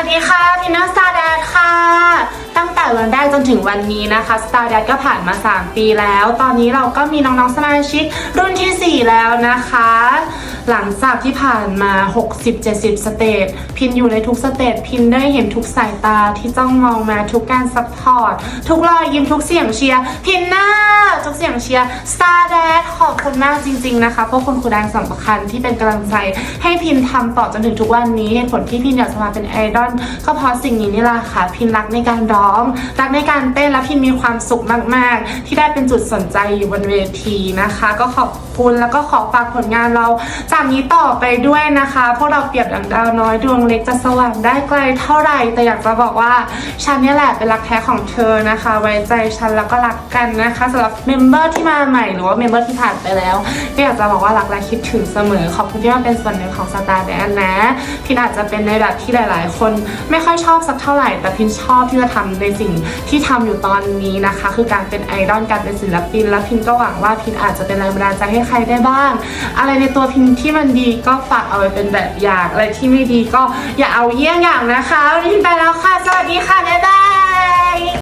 วัสดีค่ะพินาสตาร์แดดค่ะ ตั้งแต่วันแรกจนถึงวันนี้นะคะสตาร์แดดก็ผ่านมา 3 ปีแล้ว ตอนนี้เราก็มีน้องๆสมาชิกรุ่นทีสี่4 แล้วนะคะ หลังจากที่ผ่านมา 60-70 สเตจพินอยู่ในทุกสเตจพินได้เห็นทุกสายตาที่จ้องมองมาทุกการซัพพอร์ตทุกรอยยิ้มทุกเสียงเชียร์พินหน้าทุกเสียงเชียร์ Star Dad ขอบคุณมากจริง ๆ นะคะเพราะคุณครูแดงสำคัญที่เป็นกำลังใจ ให้พินทำต่อจนถึงทุกวันนี้เหตุผลที่พินอยากจะมาเป็นไอดอลก็เพราะสิ่งนี้นี่แหละค่ะ พินรักในการร้อง รักในการเต้นและพินมีความสุขมาก ๆ ที่ได้เป็นจุดสนใจอยู่บนเวทีนะคะ ก็ขอบคุณแล้วก็ขอฝากผลงานเราจากนี้ต่อไปด้วยนะคะ พวกเราเปรียบดังดาวน้อยดวงเล็กจะสว่างได้ไกลเท่าไหร่ แต่อยากจะบอกว่าฉันนี่แหละเป็นรักแท้ของเธอนะคะ ไว้ใจฉันแล้วก็รักกันนะคะสำหรับเมมเบอร์ที่มาใหม่หรือว่าเมมเบอร์ที่ผ่านไปแล้ว ก็อยากจะบอกว่ารักและคิดถึงเสมอ ขอบคุณที่มาเป็นส่วนหนึ่งของสตาร์แดนนะพินอาจจะเป็นในแบบที่หลาย ๆ คน ไม่ค่อยชอบสักเท่าไหร่ แต่พินชอบที่จะทำในสิ่งที่ทำอยู่ตอนนี้นะคะ คือการเป็นไอดอลการเป็นศิลปิน และพินก็หวังว่าพินอาจจะเป็นแรงบันดาลใจให้ใครได้บ้าง อะไรในตัวพินที่มันดีก็ฝากเอาไว้เป็นแบบอย่าง อะไรที่ไม่ดีก็อย่าเอาเยี่ยงอย่างนะคะ วันนี้พินไปแล้วค่ะ สวัสดี